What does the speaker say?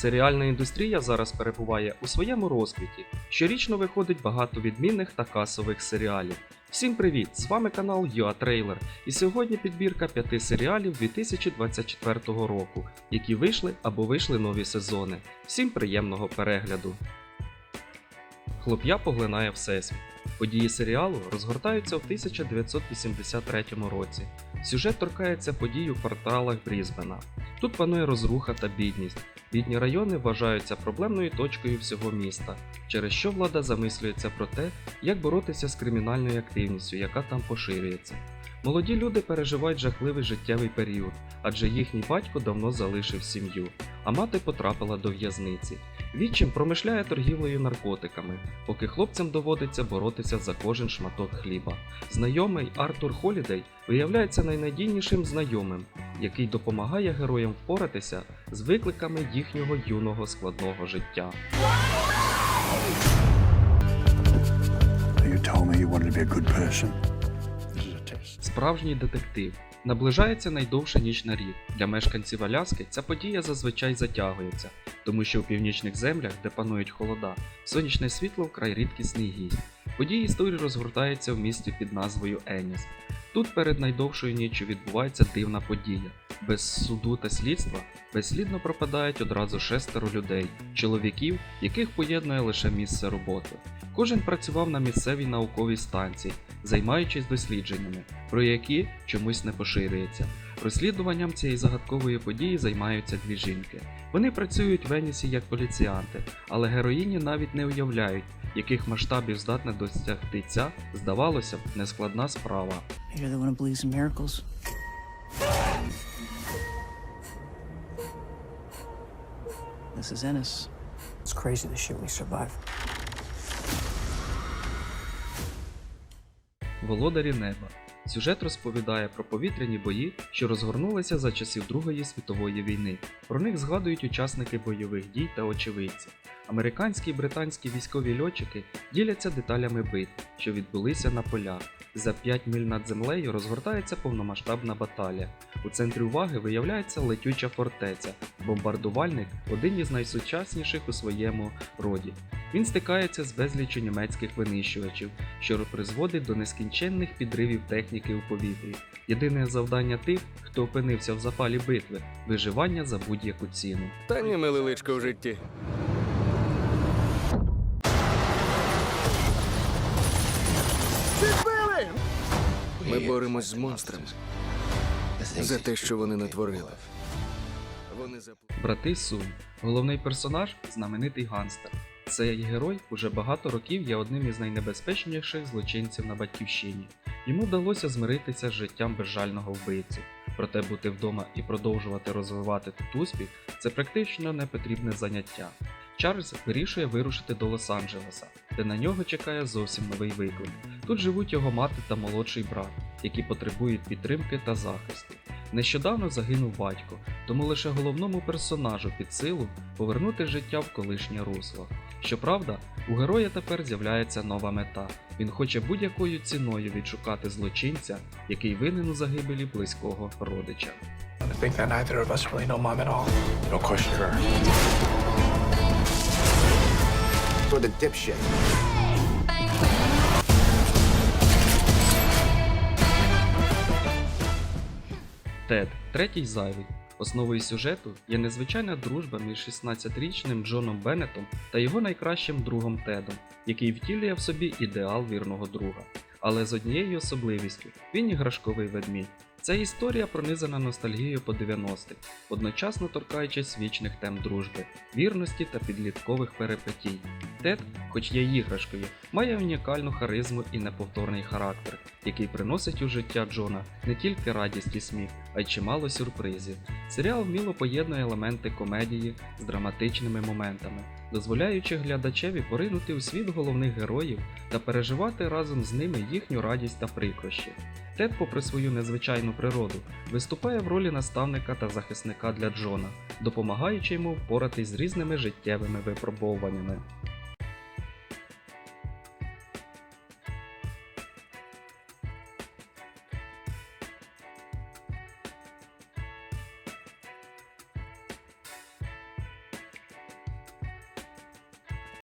Серіальна індустрія зараз перебуває у своєму розквіті. Щорічно виходить багато відмінних та касових серіалів. Всім привіт! З вами канал UA Trailer, і сьогодні підбірка п'яти серіалів 2024 року, які вийшли або вийшли нові сезони. Всім приємного перегляду! Хлоп'я поглинає всесвіт. Події серіалу розгортаються в 1983 році. Сюжет торкається подій у кварталах Брізбена. Тут панує розруха та бідність. Бідні райони вважаються проблемною точкою всього міста, через що влада замислюється про те, як боротися з кримінальною активністю, яка там поширюється. Молоді люди переживають жахливий життєвий період, адже їхній батько давно залишив сім'ю, а мати потрапила до в'язниці. Відчим промишляє торгівлею наркотиками, поки хлопцям доводиться боротися за кожен шматок хліба. Знайомий Артур Холідей виявляється найнадійнішим знайомим, який допомагає героям впоратися з викликами їхнього юного складного життя. Справжній детектив. Наближається найдовша ніч на рік. Для мешканців Аляски ця подія зазвичай затягується, тому що у північних землях, де панують холода, сонячне світло вкрай рідкісний гість. Події історії розгортаються в місті під назвою Еніс. Тут перед найдовшою ніччю відбувається дивна подія. Без суду та слідства безслідно пропадають одразу шестеро людей, чоловіків, яких поєднує лише місце роботи. Кожен працював на місцевій науковій станції, займаючись дослідженнями, про які чомусь не поширюється. Розслідуванням цієї загадкової події займаються дві жінки. Вони працюють в Енісі як поліціянти, але героїні навіть не уявляють, яких масштабів здатна досягти ця, здавалося б, нескладна справа. You're This is Ennis. It's crazy the shit we survive. Володарі неба. Сюжет розповідає про повітряні бої, що розгорнулися за часів Другої світової війни. Про них згадують учасники бойових дій та очевидці. Американські і британські військові льотчики діляться деталями битв, що відбулися на полях. За 5 миль над землею розгортається повномасштабна баталія. У центрі уваги виявляється летюча фортеця, бомбардувальник один із найсучасніших у своєму роді. Він стикається з безліччю німецьких винищувачів, що призводить до нескінченних підривів техніки у повітрі. Єдине завдання тих, хто опинився в запалі битви виживання за будь-яку ціну. Та ні, милиличко в житті. Ми боремось з монстрами за те, що вони натворили. Брати Сум. Головний персонаж знаменитий ганстер. Цей герой уже багато років є одним із найнебезпечніших злочинців на батьківщині. Йому вдалося змиритися з життям безжального вбивці. Проте бути вдома і продовжувати розвивати тут успіх це практично непотрібне заняття. Чарльз вирішує вирушити до Лос-Анджелеса, де на нього чекає зовсім новий виклик. Тут живуть його мати та молодший брат, які потребують підтримки та захисту. Нещодавно загинув батько, тому лише головному персонажу під силу повернути життя в колишнє русло. Щоправда, у героя тепер з'являється нова мета. Він хоче будь-якою ціною відшукати злочинця, який винен у загибелі близького родича. Really Тед, третій зайвий. Основою сюжету є незвичайна дружба між 16-річним Джоном Беннетом та його найкращим другом Тедом, який втілює в собі ідеал вірного друга. Але з однією особливістю він іграшковий ведмідь. Ця історія пронизана ностальгією по 90-х, одночасно торкаючись вічних тем дружби, вірності та підліткових перипетій. Тед, хоч є іграшкою, має унікальну харизму і неповторний характер, який приносить у життя Джона не тільки радість і сміх, а й чимало сюрпризів. Серіал вміло поєднує елементи комедії з драматичними моментами, дозволяючи глядачеві поринути у світ головних героїв та переживати разом з ними їхню радість та прикрощі. Тед, попри свою незвичайну природу, виступає в ролі наставника та захисника для Джона, допомагаючи йому впоратись з різними життєвими випробовуваннями.